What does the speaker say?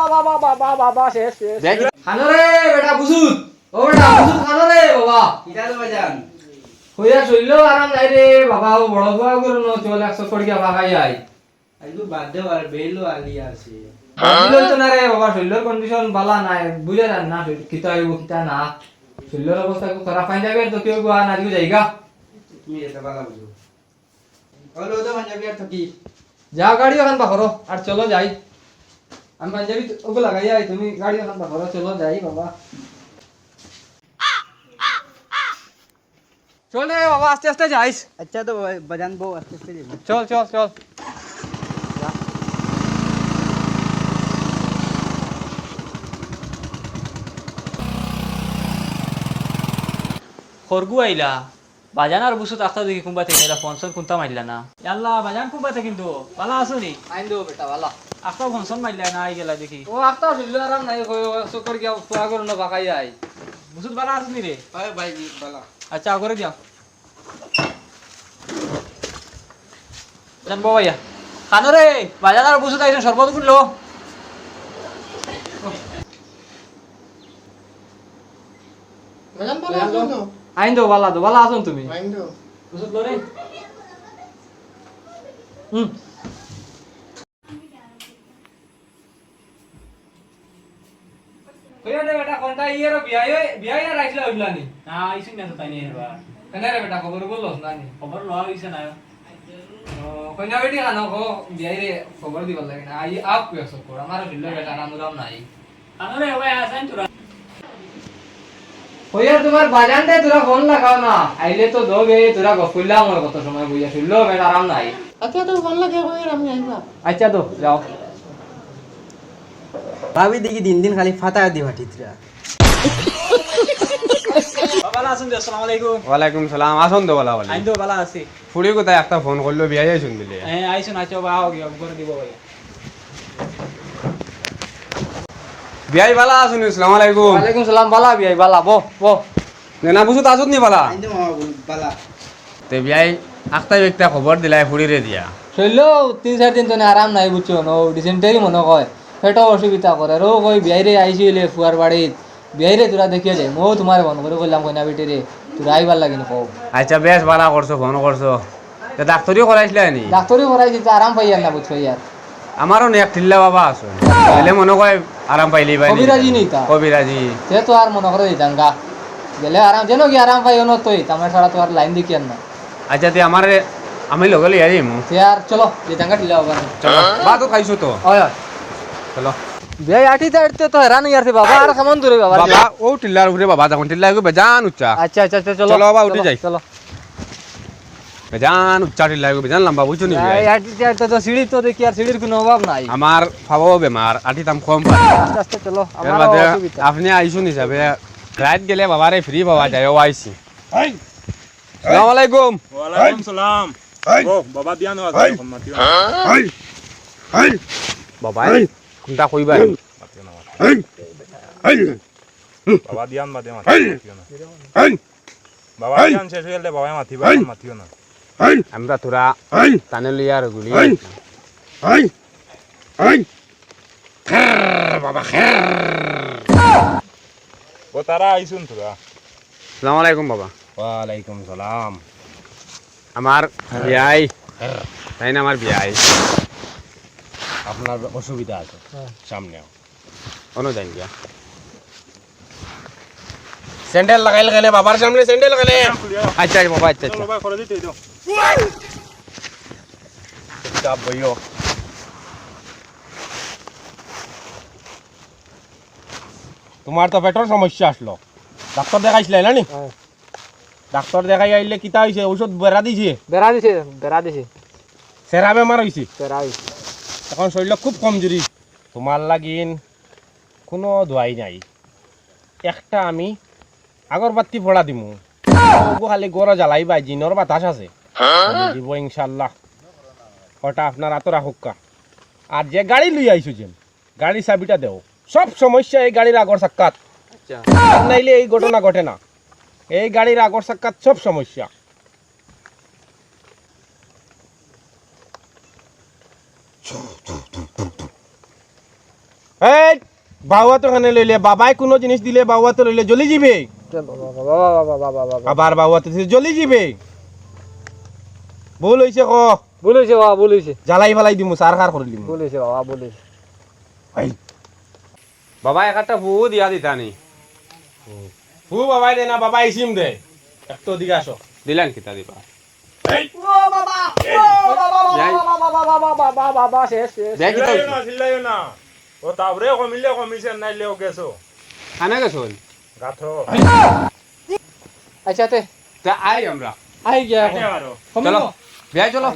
বাবা বাবা বাবা শেষ। শেষ খানো রে বেটা বুঝুত ও বেটা বুঝুত খানো রে বাবা। কিটা তো বাজান হইয়া শৈলেও আরাম নাই রে বাবা। ও বড় বুয়া করে ন চল একশো কড়িয়া ভাগাই আই। আইলু বাদে আর বেলো আলি আছে। বুঝলেন তো না রে বাবা। শৈলের কন্ডিশন বালা নাই। বুঝে না না কিতা হইব কিতা না। শৈলের অবস্থা খুব খারাপ পাই যাবে তো কেউ গুয়া না দিও যাইগা তুমি এটা বালা বুঝো হলো তো পাঞ্জাবি আর থাকি। যা গাড়ি ওখান পাখরো আর চলো যাই। আমি পাঞ্জাবি ওকে লাগাই আই তুমি গাড়ি ওখান পাখরো চলো যাই বাবা। চল রে বাবা আস্তে আস্তে যাইস। আচ্ছা তো বাজান বউ আস্তে আস্তে যাবি চল চল চল। খরগু আইলা। বাজান আর বুসুত আখতা দেখি কুম্বা থেকে এরা ফনসন কুন্তা মারলা না। ইয়াল্লা বাজান কুম্বাতে কিন্তু? ভালো আছো নি আইন দেবো বেটা বালা আখতা ফনসন মারলা না আই গেলা দেখি। ও আস্তা শুনলে আরাম নাই চক্কর গিয়া পুরা করো না বাকাই আই। বুসুত ভালো আছো নি রে ভাই ভাই বালা। আচ্ছা করে দিয়া। জানব ভাইয়া। খানো রে বাজান আর বুসুত আইছেন সর্বত করল আইন দেবো বালা দো বালা আসুন তুমি। বুসুত লো রে হুম ইয়ের বিয়াই বিয়াই না রাখলা হইলানি না? আইছেন না তো তাই এবার কেনে রে বেটা খবর বলছ নানি খবর লওয়া হইছে না কইনা বেটি বিয়াই রে খবর দিবার লাগে না। আই আপ কইছ কর আমার বেটা নাম নাই। খানো রে ভাই আছেন তোরা তোমার বাজানতে তোরা ফোন লাগাও না। আইলে তো তোরা গফুল্লা আমার কত সময় বুঝা শুনলো বেটা আরাম নাই। আচ্ছা তো ফোন লাগে আমি আইবা আচ্ছা তো যাও। ভাবি দেখি দিন দিন খালি ফাটা দি ভাটিতরা ওয়ালাইকুম সালাম আসুন তো বলা বলি। আইন তো ভালো আছি। ফুড়ি কোথায়? একটা ফোন করল বিয়াই আইসুন দিলে হ্যাঁ আইসুন বা আও গিয়া করে দিব ভাই বিয়াই বালা আসুন আসসালাম আলাইকুম। ওয়ালাইকুম সালাম বালা বিয়াই বালা বো বো নেনা বুঝুত আসুন নি বালা? বালা তে বিয়াই আখতাই একটা খবর দিলাই ফুড়িরে দিয়া। শৈলেও তিন চার দিন তো আরাম নাই বুঝছ নো ডিসেন্টারি মনে কয়। পেটো অসুবিধা করে রো কই বিয়াইরে আইছিলে ফুয়ার বাড়িত বিয়াইরে তোরা দেখিয়ে যায় মো তোমার মন করে বললাম কইনা বেটি রে তোরা আইবার লাগিন কও আচ্ছা বেশ বালা করছ ফোন করছ তে ডাক্তরিও করাইছিলে নি? ডাক্তারি করাইছি তো আরাম পাইয়ার না বুঝছ ইয়ার আমারও নে এক ঠিল্লা বাবা আছো। তাহলে মনে কয় আরাম পাইলি পাই কবিরাজি নেই তা কবিরাজি সে তো আর মনে করে দিতাম গা। গেলে আরাম যেন কি আরাম পাই অন্য তুই তামার ছাড়া তো আর লাইন দেখিয়ার না। আচ্ছা তে আমার আমি লগে লিয়ে সে আর চলো দিতাম গা ঢিলা হবার চলো। বা তো খাইছো তো। হয়। চলো। বিয়াই আঠি তাড়তে তো হেরান ইয়ার বাবা আর কেমন দূরে বাবা বাবা ও টিল্লার উপরে বাবা যখন টিল্লা বেজান উচ্চা। আচ্ছা আচ্ছা আচ্ছা চলো। চলো বাবা, উঠে যাই। চলো। বেজান উচ্চা টিল্লা বেজান লম্বা বুঝছ নি? এই আঠি তাড়তে তো সিঁড়ি তো দেখি আর সিঁড়ির কোনো অভাব নাই। আমার খাব বেমার আটি দাম কম পাই আস্তে চলো আমার অসুবিধা। আপনি আইসুন হিসাবে রাত গেলে বাবারে ফ্রি পাওয়া যায় ও আইসি সালাম আলাইকুম। ওয়ালাইকুম সালাম। ও বাবা দিয়ানো আছে মাতিও বাবা কোনটা কইবা বাবা দিয়ান বাদে মাতিও না। বাবা দিয়ান শেষ হয়ে গেলে বাবাই মাতিবা মাতিও না। আমরা তোরা টানে লিয়ার গুলি ও তারা আইসুন তোরা। সালাম আলাইকুম বাবা। ওয়ালাইকুম সালাম। আমার বিয়াই। তাই না আমার বিয়াই? আপনার অসুবিধা আছে। সামনে কোনো যাই গিয়া স্যান্ডেল লাগাইলে কেন বাবার সামনে স্যান্ডেল কেন আচ্ছা আচ্ছা বাবা আচ্ছা আচ্ছা। বাবা করে দিতে দাও। চাপ বইও। তোমার তো পেটের সমস্যা আসলো। ডাক্তার দেখাইছিলে না? নি ডাক্তার দেখাই আইলে কিতা হইছে ঔষধ বেড়া দিছে। বেড়া দিছে বেড়া দিছে। সেরা বেমার হইছে বেড়া দিছে। এখন শরীর খুব কমজোরি। তোমার লাগিন কোনো দোয়াই নাই। একটা আমি আগরবাতি ফোড়া দিমু। খালি গড় জ্বালাইবা জিনর বাতাস আছে। দিব ইনশাল্লাহ ওটা আপনার হাতে রাখুকা আর যে গাড়ি লই আইছো যেন গাড়ির চাবিটা দেও। সব সমস্যা এই গাড়ির আগর সাক্ষাৎ। আচ্ছা। নাইলে এই ঘটনা ঘটে না। এই গাড়ির আগর সাক্ষাৎ সব সমস্যা। এই বাবা তো খানে লইলে বাবাই কোনো জিনিস দিলে বাবা তো লইলে জ্বলি যাবে আবার বাবা তো জ্বলি যাবে ভুল হয়েছে ক। ভুল হয়েছে বাবা ভুল হয়েছে জ্বালাই ফেলাই দিমু সার খার করে দিমু। ভুল হয়েছে বাবা ভুল হয়েছে বাবা এক একটা ফু দিয়া দিতা নি। ফু বাবাই দে না বাবা ইসিম দে। একটু দিকে আসো। দিলেন কিতা দিবা? আচ্ছা আই আমরা আই গিয়া চলো বিয়াই চলো